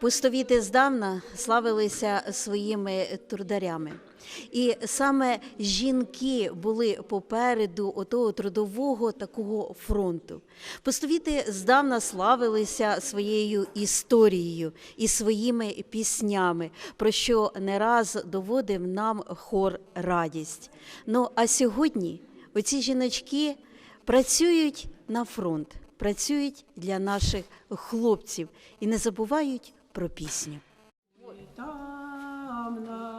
Пустовіти здавна славилися своїми трударями. І саме жінки були попереду отого трудового такого фронту. Пустовіти здавна славилися своєю історією і своїми піснями, про що не раз доводив нам хор радість. Ну а сьогодні оці жіночки працюють на фронт, працюють для наших хлопців і не забувають про пісню. Там на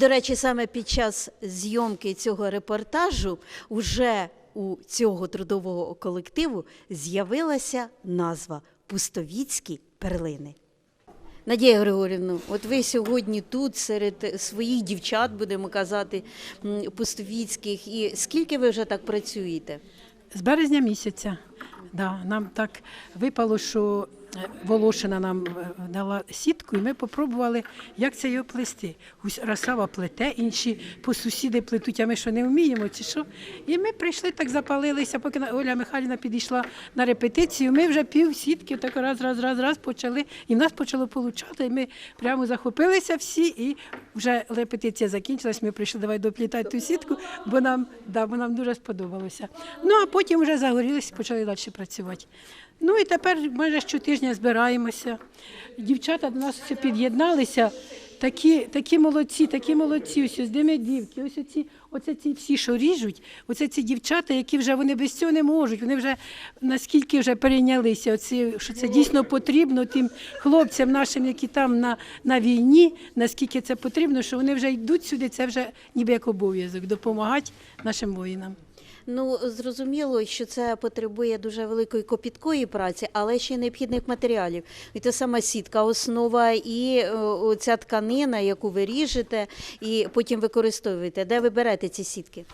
до речі, саме під час зйомки цього репортажу уже у цього трудового колективу з'явилася назва Пустовіцькі перлини. Надія Григорівна, от ви сьогодні тут серед своїх дівчат, будемо казати, пустовіцьких. І скільки ви вже так працюєте? З березня місяця. Да, нам так випало, що Волошина нам е, дала сітку, і ми спробували, як це його плести. Ось Росава плете, інші по сусіди плетуть, а ми що не вміємо, чи що. І ми прийшли, так запалилися, поки Оля Михайлівна підійшла на репетицію. Ми вже пів сітки, так раз, раз, раз, раз почали, і в нас почало получати. І ми прямо захопилися всі, і вже репетиція закінчилась. Ми прийшли, давай доплітати ту сітку, бо нам, да, бо нам дуже сподобалося. Ну а потім вже загорілися, почали далі працювати. Ну і тепер майже щотижня збираємося. Дівчата до нас під'єдналися. Такі, такі молодці, такі молодці, ось ось дівки, ось оці, оце ці всі, що ріжуть, оце ці дівчата, які вже вони без цього не можуть. Вони вже наскільки вже перейнялися, оці, що це дійсно потрібно тим хлопцям нашим, які там на, на війні, наскільки це потрібно, що вони вже йдуть сюди, це вже ніби як обов'язок допомагати нашим воїнам. Ну, зрозуміло, що це потребує дуже великої копіткої праці, але ще й необхідних матеріалів. І та сама сітка, основа і ця тканина, яку ви ріжете, і потім використовуєте. Де ви берете ці сітки?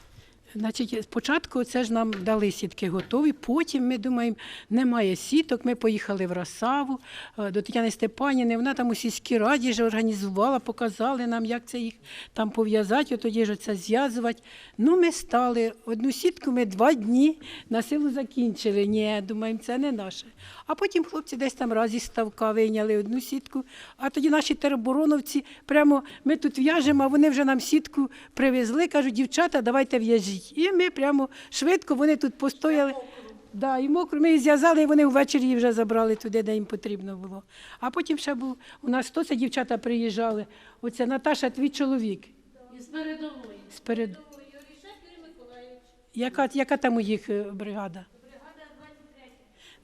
Значить, спочатку це ж нам дали сітки готові. Потім ми думаємо, немає сіток. Ми поїхали в Росаву е, до Тетяни Степанівни. Вона там у сільській раді ж організувала, показали нам, як це їх там пов'язати, от тоді ж це зв'язувати. Ну, ми стали одну сітку, ми два дні на силу закінчили. Ні, думаємо, це не наше. А потім хлопці десь там раз із ставка вийняли одну сітку. А тоді наші теробороновці прямо ми тут в'яжемо, а вони вже нам сітку привезли. кажуть, дівчата, давайте в'яжіть. І ми прямо швидко вони тут постояли. Да, і мокро ми її зв'язали, і вони ввечері її вже забрали туди, де їм потрібно було. А потім ще був у нас хто це дівчата приїжджали. Оце Наташа, твій чоловік. З передової. Юрій Миколаївич. Яка, яка там у їх е, бригада?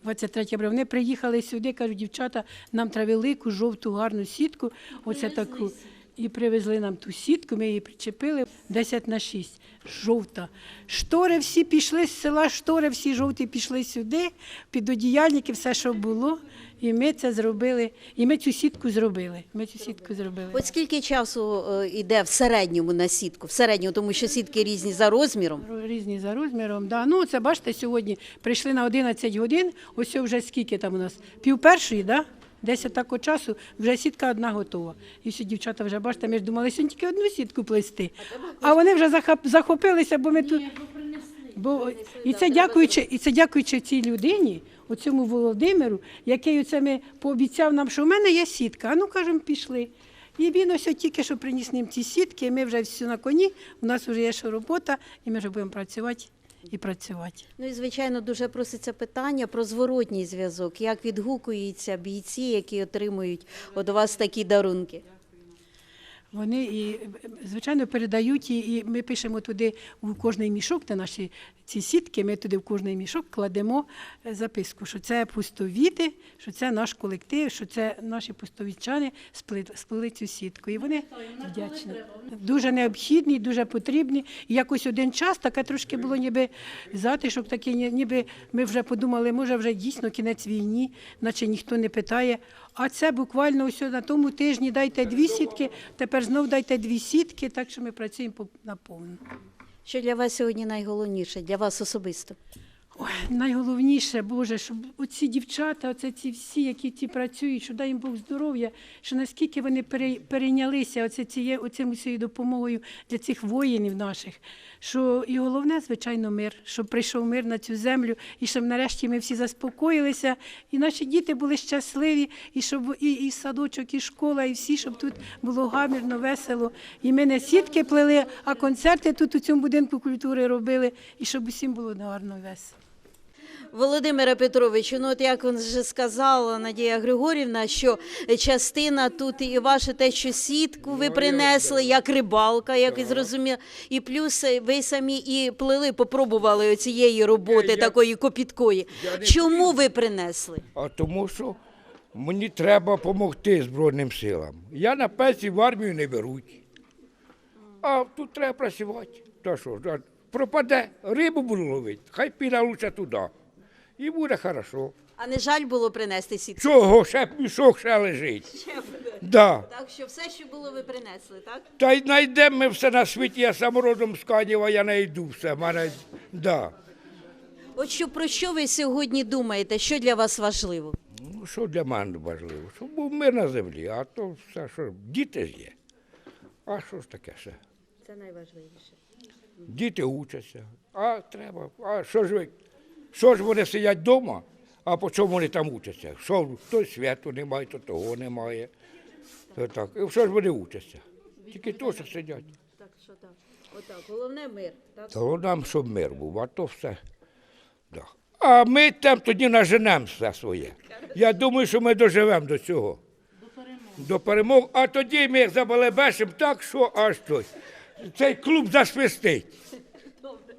23 бригада. Вони приїхали сюди, кажуть, дівчата, нам треба велику, жовту, гарну сітку, оце таку. І привезли нам ту сітку, ми її причепили 10 на 6, жовта. Штори всі пішли з села, штори всі жовті пішли сюди, під одіяльники, все, що було. І ми це зробили, і ми цю сітку зробили. Ми цю сітку зробили. От скільки часу е, йде в середньому на сітку? В середньому, тому що сітки різні за розміром. Різні за розміром. Да. Ну, це бачите, сьогодні прийшли на 11 годин, ось вже скільки там у нас? Пів першої, да? Десь такого часу вже сітка одна готова. І всі дівчата вже бачите, ми ж думали, сьогодні тільки одну сітку плести. А вони вже захоп- захопилися, бо ми тут. Бо і це дякуючи, і це дякуючи цій людині, оцьому Володимиру, який оце ми пообіцяв нам, що в мене є сітка. А ну кажемо, пішли. І він ось тільки що приніс ним ці сітки, ми вже всі на коні, у нас вже є що робота, і ми вже будемо працювати і працювати. Ну і звичайно дуже проситься питання про зворотній зв'язок. Як відгукуються бійці, які отримують від вас такі дарунки? Вони і звичайно передають і, і ми пишемо туди у кожний мішок, де наші ці сітки. Ми туди в кожний мішок кладемо е, записку, що це пустовіти, що це наш колектив, що це наші пустовічани сплили, сплили цю сітку. І вони вдячні. Дуже необхідні, дуже потрібні. І якось один час таке трошки було ніби затишок, такий, ніби ми вже подумали, може вже дійсно кінець війні, наче ніхто не питає. А це буквально ось на тому тижні дайте дві сітки, тепер знов дайте дві сітки, так що ми працюємо по- наповну. Що для вас сьогодні найголовніше, для вас особисто? Ой, найголовніше, Боже, щоб оці дівчата, оце ці всі, які ті працюють, що дай їм Бог здоров'я, що наскільки вони перейнялися оце ціє, оцим усією допомогою для цих воїнів наших. Що і головне, звичайно, мир, щоб прийшов мир на цю землю, і щоб нарешті ми всі заспокоїлися, і наші діти були щасливі, і щоб і, і садочок, і школа, і всі, щоб тут було гамірно, весело. І ми не сітки плели, а концерти тут у цьому будинку культури робили, і щоб усім було гарно весело. Володимире Петровичу, ну от як він вже сказала Надія Григорівна, що частина тут і ваше те, що сітку ви принесли, як рибалка, як і зрозуміло, і плюс е, ви самі і плели, попробували цієї роботи Я- такої копіткої. Я Чому ви принесли? А тому що мені треба допомогти Збройним силам. Я на пенсії в армію не беруть. А тут треба працювати. Та що, пропаде, рибу буду ловити, хай піде лучше туди. І буде хорошо. А не жаль було принести сітку? Чого ще мішок ще лежить? Да. Так що все, що було, ви принесли, так? Та й знайдемо ми все на світі, я сам родом з Канєва, я знайду все. Мене, да. От що про що ви сьогодні думаєте? Що для вас важливо? Ну, що для мене важливо? Щоб був мир на землі, а то все, що діти ж є. А що ж таке все? Це найважливіше. Діти учаться, а треба. А що ж ви? Що ж вони сидять вдома, а по чому вони там учаться? Що то святу немає, то того немає. То так. І що ж вони учаться? Тільки то, що сидять. Так, що так. Отак, головне мир. Так? То нам, щоб мир був, а то все. Да. А ми там тоді наженемо все своє. Я думаю, що ми доживемо до цього. До перемоги. А тоді ми забалебешимо так, що аж щось. Цей клуб засвистить.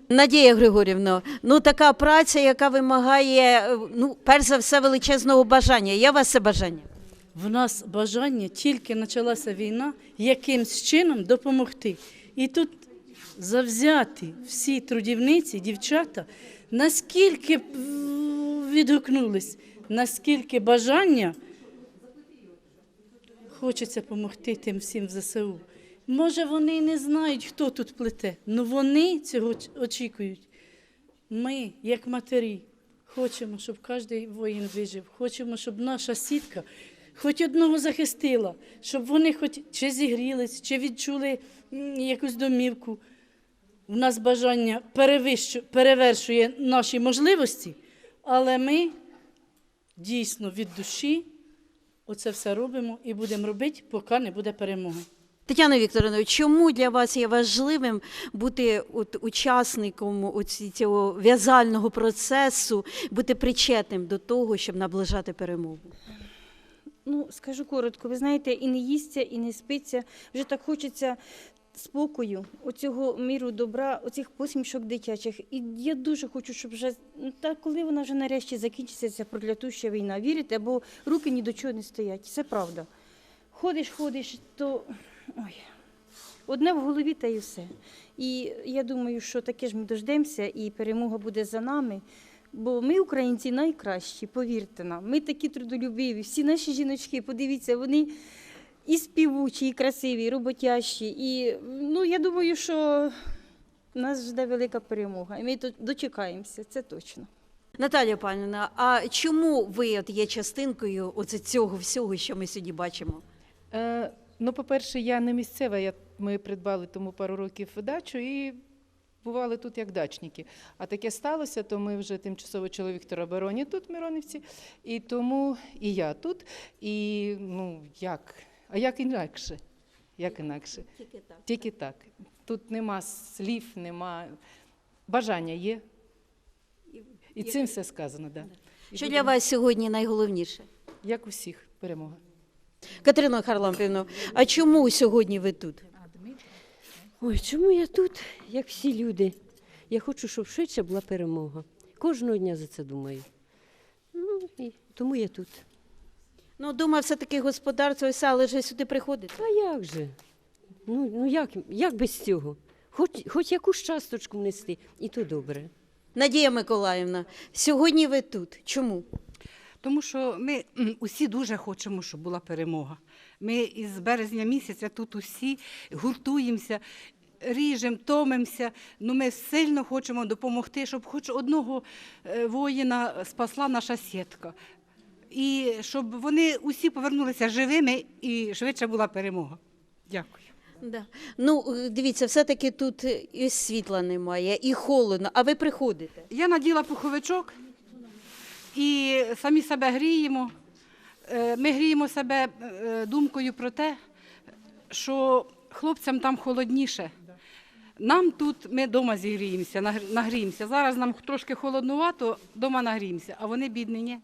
Надія Григорівна, ну така праця, яка вимагає, е, ну, перш за все, величезного бажання. У вас це бажання? В нас бажання тільки почалася війна, якимсь чином допомогти. І тут завзяти всі трудівниці, дівчата, наскільки відгукнулись, наскільки бажання хочеться допомогти тим всім в ЗСУ. Може, вони не знають, хто тут плете, але вони цього очікують. Ми, як матері, хочемо, щоб кожен воїн вижив, хочемо, щоб наша сітка хоч одного захистила, щоб вони хоч чи зігрілись, чи відчули якусь домівку. У нас бажання перевершує наші можливості, але ми дійсно від душі оце все робимо і будемо робити, поки не буде перемоги. Тетяна Вікторовна, чому для вас є важливим бути от учасником цього в'язального процесу, бути причетним до того, щоб наближати перемогу? Ну, скажу коротко, ви знаєте, і не їсться, і не спиться. Вже так хочеться спокою, оцього міру добра, оцих посмішок дитячих. І я дуже хочу, щоб вже ну, та коли вона вже нарешті закінчиться ця проклятуща війна. Вірите, бо руки ні до чого не стоять. Це правда. Ходиш, ходиш, то ой. Одне в голові та й все. І я думаю, що таке ж ми дождемося, і перемога буде за нами. Бо ми, українці, найкращі, повірте нам. Ми такі трудолюбиві. Всі наші жіночки, подивіться, вони і співучі, і красиві, і роботящі. І ну, я думаю, що нас жде велика перемога. І ми тут дочекаємося, це точно. Наталія Павлівна, а чому ви от є частинкою оце цього всього, що ми сьогодні бачимо? Е, ну, по-перше, я не місцева. Я, ми придбали тому пару років дачу і бували тут як дачники. А таке сталося, то ми вже тимчасово чоловік теробороні тут, в Миронівці, і тому і я тут. І ну, як А як інакше? Як інакше? Тільки так. Тільки так. Тут нема слів, нема бажання є. І цим все сказано, да. Що для вас сьогодні найголовніше? Як усіх, перемога. Катерина Харлампівна, а чому сьогодні ви тут? Ой, чому я тут, як всі люди? Я хочу, щоб швидше була перемога. Кожного дня за це думаю. Ну, і тому я тут. Ну, думаю, все-таки господарство і сало вже сюди приходить. А як же? Ну, ну як, як без цього? Хоч, хоч якусь часточку внести, і то добре. Надія Миколаївна, сьогодні ви тут. Чому? Тому що ми усі дуже хочемо, щоб була перемога. Ми із березня місяця тут усі гуртуємося, ріжемо, томимося. Ну, ми сильно хочемо допомогти, щоб хоч одного е, воїна спасла наша сітка. І щоб вони усі повернулися живими і швидше була перемога. Дякую. Да. Ну, е, дивіться, все-таки тут е, і світла немає, і холодно, а ви приходите. Я наділа пуховичок і самі себе гріємо. Е, Ми гріємо себе е, думкою про те, що хлопцям там холодніше. Нам тут ми вдома зігріємося, нагр- нагріємося. Зараз нам трошки холоднувато, вдома нагріємося, а вони бідні, ні.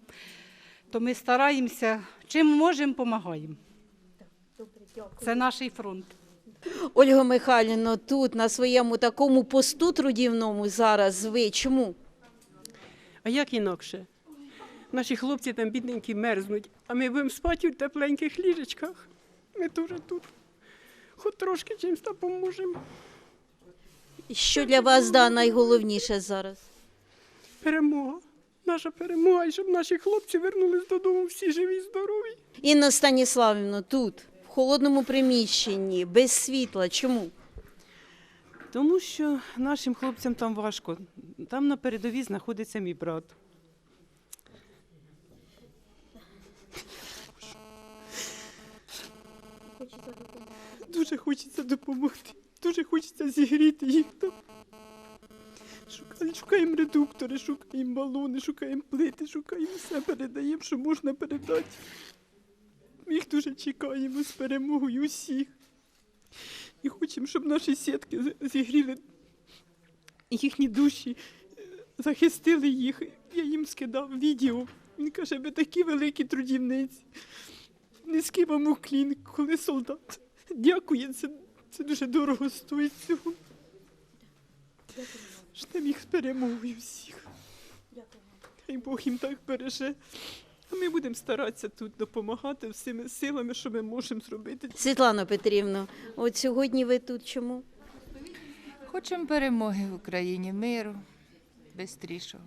То ми стараємося, чим можемо, допомагаємо. Це наш фронт. Ольга Михайлівна, тут на своєму такому посту трудівному зараз ви. Чому? А як інакше? Наші хлопці там бідненькі мерзнуть, а ми будемо спати у тепленьких ліжечках. Ми теж тут. Хоч трошки чимось допоможемо. Що для вас да, найголовніше зараз? Перемога. Наша перемога, і щоб наші хлопці вернулись додому всі живі і здорові. Інна Станіславівна, тут, в холодному приміщенні, без світла. Чому? Тому що нашим хлопцям там важко. Там на передовій знаходиться мій брат. Дуже хочеться допомогти. Дуже хочеться зігріти їх там. Шукаємо, редуктори, шукаємо балони, шукаємо плити, шукаємо все, передаємо, що можна передати. Ми їх дуже чекаємо з перемогою усіх. І хочемо, щоб наші сітки зігріли їхні душі, захистили їх. Я їм скидав відео. Він каже, ви такі великі трудівниці. Низький вам уклін, коли солдат. Дякую, це, це дуже дорого стоїть цього. Ждемо їх з перемогою всіх. Хай Бог їм так береже. А ми будемо старатися тут допомагати всіми силами, що ми можемо зробити. Світлана Петрівна, от сьогодні ви тут чому? Хочемо перемоги в Україні, миру, бистрішого.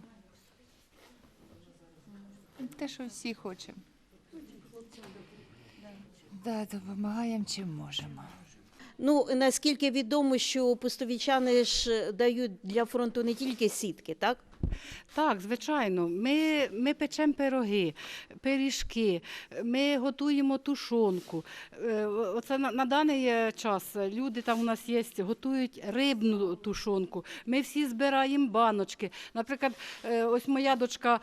Те, що всі хочемо. Да, допомагаємо чим можемо. Ну, наскільки відомо, що пустовічани ж дають для фронту не тільки сітки, так? Так, звичайно. Ми, ми печемо пироги, пиріжки, ми готуємо тушонку. Е, Оце на, на даний е, час люди там у нас є, готують рибну тушонку. Ми всі збираємо баночки. Наприклад, е, ось моя дочка.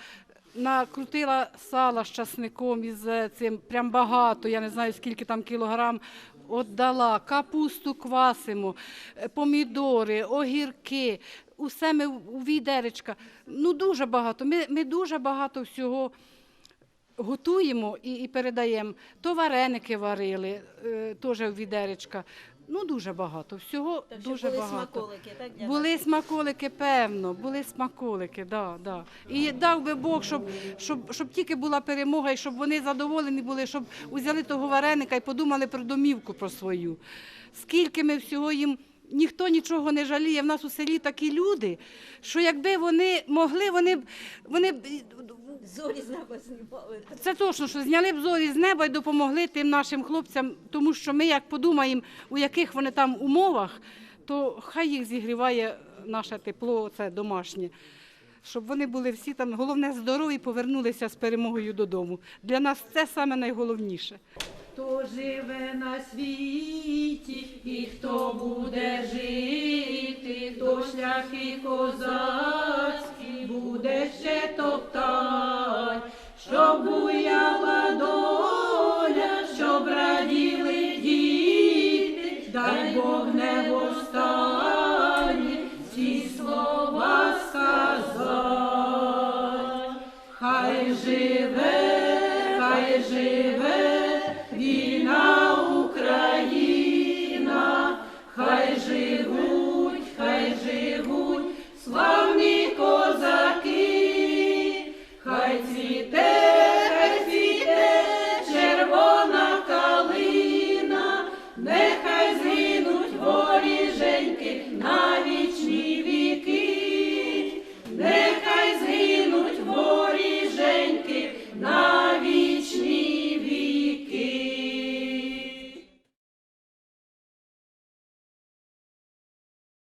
Накрутила сала з часником із е, цим прям багато, я не знаю скільки там кілограм. Отдала, капусту квасимо, е, помідори, огірки, усе ми у відеречка. Ну дуже багато. Ми, ми дуже багато всього готуємо і, і передаємо. То вареники варили, е, теж у відеречка. Ну дуже багато. Всього дуже багато. так? Були смаколики, певно, були смаколики, да, да. І дав би Бог, щоб, щоб, щоб тільки була перемога, і щоб вони задоволені були, щоб узяли того вареника і подумали про домівку про свою. Скільки ми всього їм. Ніхто нічого не жаліє. В нас у селі такі люди, що якби вони могли, вони б вони б Зорі з неба знімали. це точно, що зняли б зорі з неба і допомогли тим нашим хлопцям, тому що ми як подумаємо, у яких вони там умовах, то хай їх зігріває наше тепло, це домашнє. Щоб вони були всі там, головне, здорові, повернулися з перемогою додому. Для нас це саме найголовніше. Хто живе на світі і хто буде жити, то шляхи козацькі щоб буяла доля, щоб раділи діти, дай Бог не востані ці слова сказать. Хай живе, хай живе війна Україна, хай живуть, хай живуть. слава